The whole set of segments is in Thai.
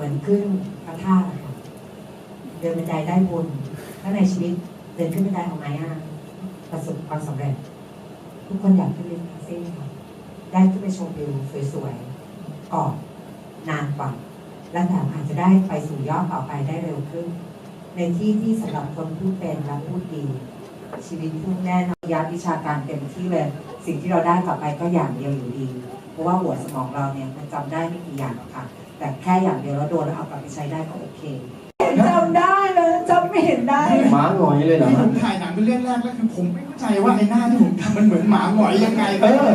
เหมือนขึ้นพระธาตุอะค่ะเดินบันไดได้บุญถ้าในชีวิตเดินขึ้นบันไดของไม้อะประสบความสำเร็จ ทุกคนอยากขึ้นลิฟต์ทั้งสิ้นค่ะ ได้ขึ้นไปชมวิวสวยๆก่อนนานกว่าและแถมอาจจะได้ไปสู่ยอดต่อไปได้เร็วขึ้น ในที่ที่สำหรับคนพูดเป็นและพูดดีชีวิตพุ่งแน่นอนยัดวิชาการเต็มที่เลย สิ่งที่เราได้กลับไปก็อย่างเดียวอยู่ดี ราะว่าหัวสมองเราเนี่ยมันจำได้ไม่กี่อย่างหรอกค่ะ แต่แค่อย่างเดียวแล้วโดนแล้วเอากลับไปใช้ได้ก็โอเคจำได้เลยจำไม่เห็นได้หมาหงอยเลยเหรอที่ผมถ่ายหนังเป็นเรื่องแรกแล้วคือผมไม่เข้าใจว่าไอ้หน้าที่ผมทำมันเหมือนหมาหงอยยังไงเออ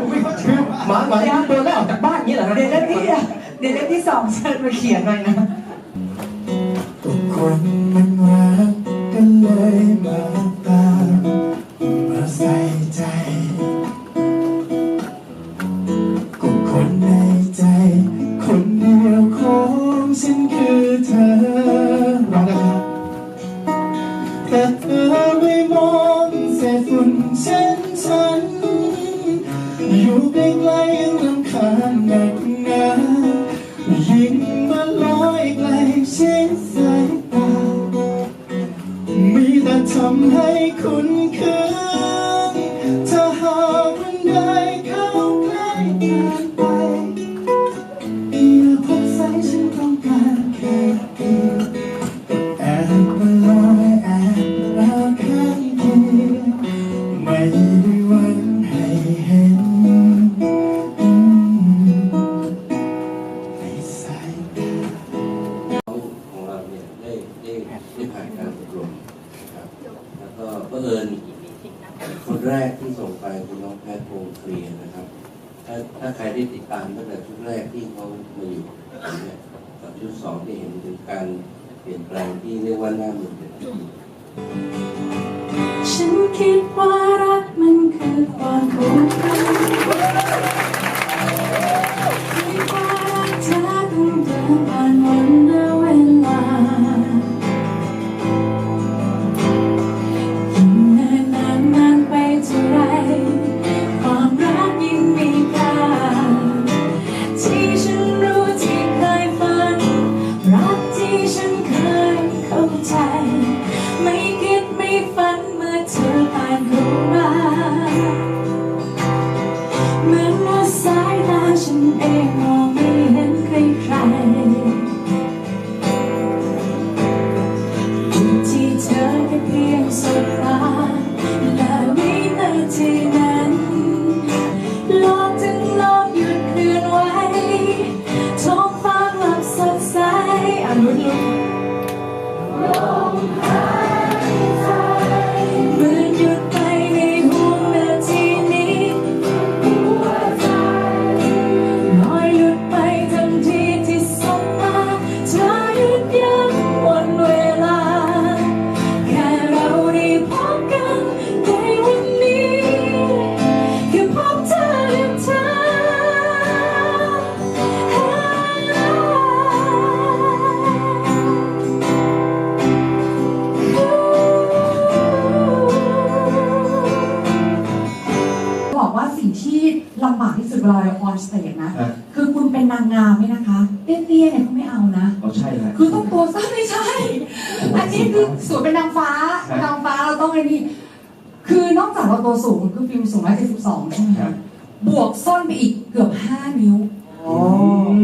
ผมไม่เข้าใจว่าหมาหงอยโดนไล่ออกจากบ้านอย่างนี้เหรอฮะเดี๋ยวเล่มที่เดี๋ยวเล่มที่สองเชิญมาเขียนหน่อยนะทุกคนมัน เช่นสัน อยู่ใกล้ๆยังรำคาญหนักหนายิ่งมาลอยไกลเชิดสายตา มีแต่ทำให้คุณเคือ เพื่อเอิญคนแรกที่ส่งไปคุณน้องแพทย์โพงเคลียร์นะครับ ถ้าถ้าใครได้ติดตามตั้งแต่ชุดแรกที่เขามาอยู่เนี่ยกับชุดสองที่เห็นถึงการเปลี่ยนแปลงที่เรียกว่าหน้ามือเป็นฉันคิดว่ารักมันคือความผูกพัน บอกว่าสิ่งที่ลำบากที่สุดเวลาเราออนสเตจนะ อะคือคุณเป็นนางงามเนี่ยนะคะ เตี้ยๆเนี่ยเขาไม่เอานะ เอาใช่ฮะคือต้องตัวสั้นไม่ใช่ อันนี้คือสวยเป็นนางฟ้า ครับ นางฟ้าเราต้องไอ้นี่ คือนอกจากเราตัวสูงคือฟิล์มสูง172ใช่ไหมครัคะบ บวกส้นไปอีกเกือบ 5 นิ้วโอ้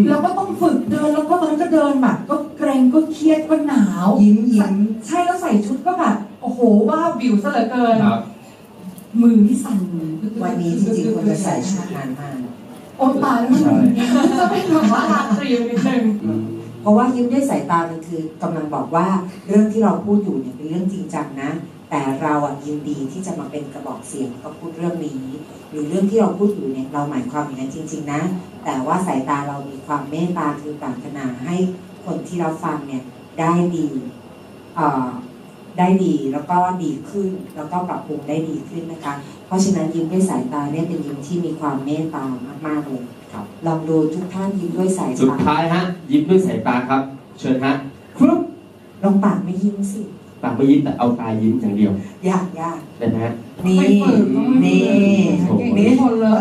แล้วก็ต้องฝึกเดิน แล้วก็ตอนนั้นก็เดินแบบก็เกรงก็เครียดก็หนาว ยิ้มยิ้มใช่แล้วใส่ชุดก็แบบ โอ้โหว่าวิวซะเหลือเกิน ครับ มือนี่สั่นวันนี้จริงๆควรจะใส่ชุดนั้นมาโอ้ตายแล้วมันจะเป็นแบบว่าราตรีนิดนึงอืมเพราะว่ายิ้มด้วยสายตามันคือกำลังบอกว่าเรื่องที่เราพูดอยู่เนี่ยเป็นเรื่องจริงจังนะ แต่เราอะยินดีที่จะมาเป็นกระบอกเสียงก็พูดเรื่องนี้ หรือเรื่องที่เราพูดอยู่เนี่ยเราหมายความอย่างนั้นจริง ๆ นะ แต่ว่าสายตาเรามีความเมตตาคือปรารถนาให้คนที่เราฟังเนี่ยได้ดีเอ่อ ได้ดีแล้วก็ดีขึ้นแล้วก็ปรับปรุงได้ดีขึ้นนะคะ เพราะฉะนั้นยิ้มด้วยสายตาเนี่ยเป็นยิ้มที่มีความเมตตามากๆเลยครับลองดูทุกท่านยิ้มด้วยสายสุดตาท้ายฮะยิ้มด้วยสายตาครับ เชิญฮะฟลุ๊บลองปากไม่ยิ้มสิปากไม่ยิ้มแต่เอาตายิ้มอย่างเดียวยากยากได้ไหมฮะนี่ไม่ฝึกนี่นี่คนเลย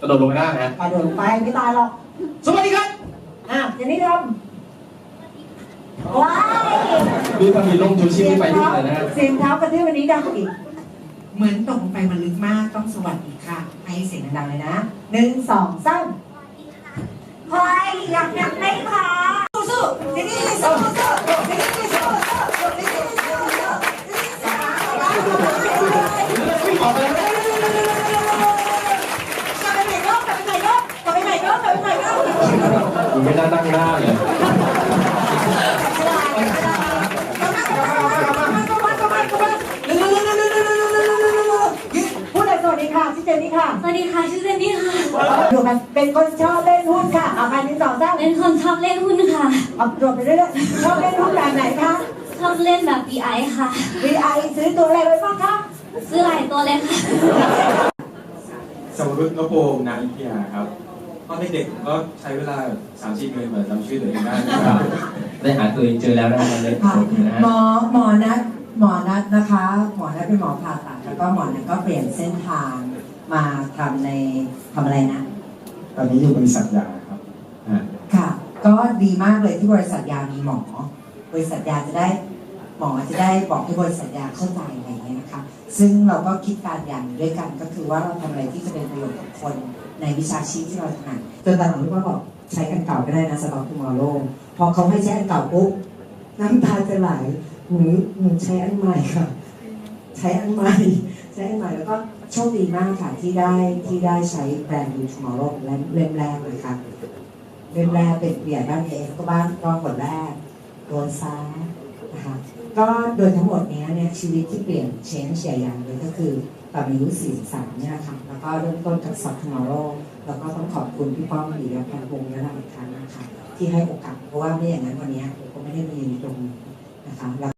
กระโดดลงไปได้ฮะกระโดดไปไม่ตายหรอกสวัสดีครับอะอย่างนี้ทำ ว้าย ดูถ้ามีลงชูชีพนี่ไปด้วยเลยนะฮะเสียงเท้ากระทืบวันนี้ดังอีก เหมือนตกลงไปมันลึกมากต้องสวัสดีค่ะ ให้เสียงดังๆเลยนะหนึ่งสองสามพายอยากนักไหมคะสู้ๆนี่นี่สู้ๆนี่นี่สู้ๆนี่นี่สู้ๆออกไปแล้วกลับไปใหม่รอบกลับไปใหม่รอบกลับไปใหม่รอบกลับไปใหม่รอบ กูไม่น่านั่งหน้าเลย พูดเลยสวัสดีค่ะ ชื่อเจนนี่ค่ะสวัสดีค่ะชื่อเจนนี่ค่ะรวมกันเป็นคนชอบเล่นหุ้นค่ะเอาพันที่สองสามเป็นคนชอบเล่นหุ้นค่ะเอารวมไปเรื่อยๆชอบเล่นหุ้นแบบไหนคะชอบเล่นแบบ BI ค่ะ VI ซื้อตัวอะไรไว้บ้างคะซื้อหลายตัวเลยค่ะสมรุตินโปมนาอิทยาครับตอนเด็กๆผมก็ใช้เวลาสามสี่เดือนเหมือนจำชื่อตัวเองได้นะคครัรับบได้หาตัวเองเจอแล้วนะฮะมันเล็กค่ะสุดนะฮะหมอหมอนัดหมอนัดนะคะ หมอนัดเป็นหมอผ่าตัดแล้วก็หมอนัดก็เปลี่ยนเส้นทาง มาทำในทำอะไรนะ ตอนนี้อยู่บริษัทยาครับค่ะ ก็ดีมากเลยที่บริษัทยามีหมอ บริษัทยาจะได้หมอจะได้บอกให้บริษัทยาเข้าใจอะไรอย่างเงี้ยนะคะ ซึ่งเราก็คิดการอย่างหนึ่งด้วยกันก็คือว่าเราทำอะไรที่จะเป็นประโยชน์กับคนในวิชาชีพที่เราถนัดจนตอนหลังก็บอกใช้อันเก่าก็ได้นะสต็อกทูมอร์โลพอเขาให้ใช้อันเก่าปุ๊บน้ำตาจะไหลหนูหนูใช้อันใหม่ค่ะ ใช้อันใหม่ ใช้อันใหม่แล้วก็โชคดีมากค่ะที่ได้ที่ได้ใช้แบรนด์ดูทูมอร์โลและเล่มแรกเลยค่ะเล่มแรกเป็นเปลี่ยนบ้านเองก็บ้านก็บทแรกโดนซ้านะคะก็โดยทั้งหมดเนี้ยเนี่ยชีวิตที่เปลี่ยนเชนเฉียอย่างเลยก็คือตอนอายุ 43 เนี่ยค่ะแล้วก็เริ่มต้นกับสัตว์มอโรแล้วก็ต้องขอบคุณพี่ป้อมดีและพันวงศ์และหลายครั้งนะคะที่ให้โอกาสเพราะว่าไม่อย่างนั้นวันเนี้ยผมก็ไม่ได้มายืนตรงนี้นะคะแล้ว